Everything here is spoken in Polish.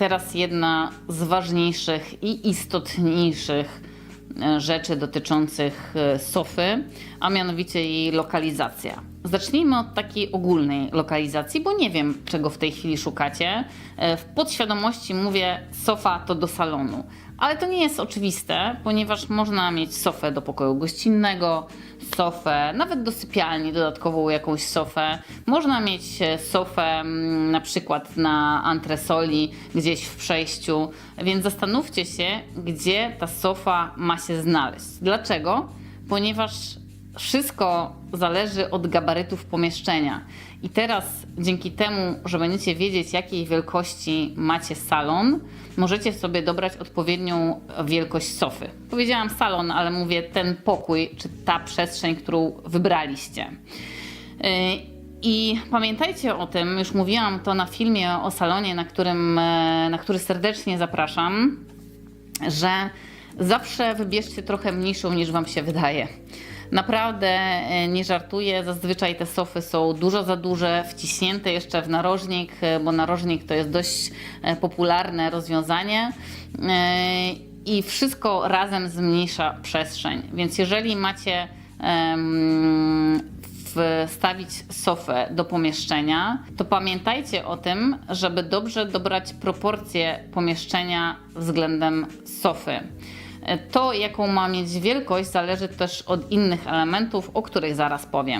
teraz jedna z ważniejszych i istotniejszych e, rzeczy dotyczących e, sofy, a mianowicie jej lokalizacja. Zacznijmy od takiej ogólnej lokalizacji, bo nie wiem, czego w tej chwili szukacie. E, W podświadomości mówię, sofa to do salonu. Ale to nie jest oczywiste, ponieważ można mieć sofę do pokoju gościnnego, sofę nawet do sypialni, dodatkową jakąś sofę. Można mieć e, sofę mm, na przykład na antresoli gdzieś w przejściu, więc zastanówcie się, gdzie ta sofa ma się znaleźć. Dlaczego? Ponieważ wszystko zależy od gabarytów pomieszczenia. I teraz dzięki temu, że będziecie wiedzieć, jakiej wielkości macie salon, możecie sobie dobrać odpowiednią wielkość sofy. Powiedziałam salon, ale mówię ten pokój, czy ta przestrzeń, którą wybraliście. Yy, I pamiętajcie o tym, już mówiłam to na filmie o salonie, na, którym, e, na który serdecznie zapraszam, że zawsze wybierzcie trochę mniejszą niż Wam się wydaje. Naprawdę e, nie żartuję, zazwyczaj te sofy są dużo za duże, wciśnięte jeszcze w narożnik, e, bo narożnik to jest dość e, popularne rozwiązanie. I wszystko razem zmniejsza przestrzeń. Więc jeżeli macie wstawić sofę do pomieszczenia, to pamiętajcie o tym, żeby dobrze dobrać proporcje pomieszczenia względem sofy. To, jaką ma mieć wielkość, zależy też od innych elementów, o których zaraz powiem.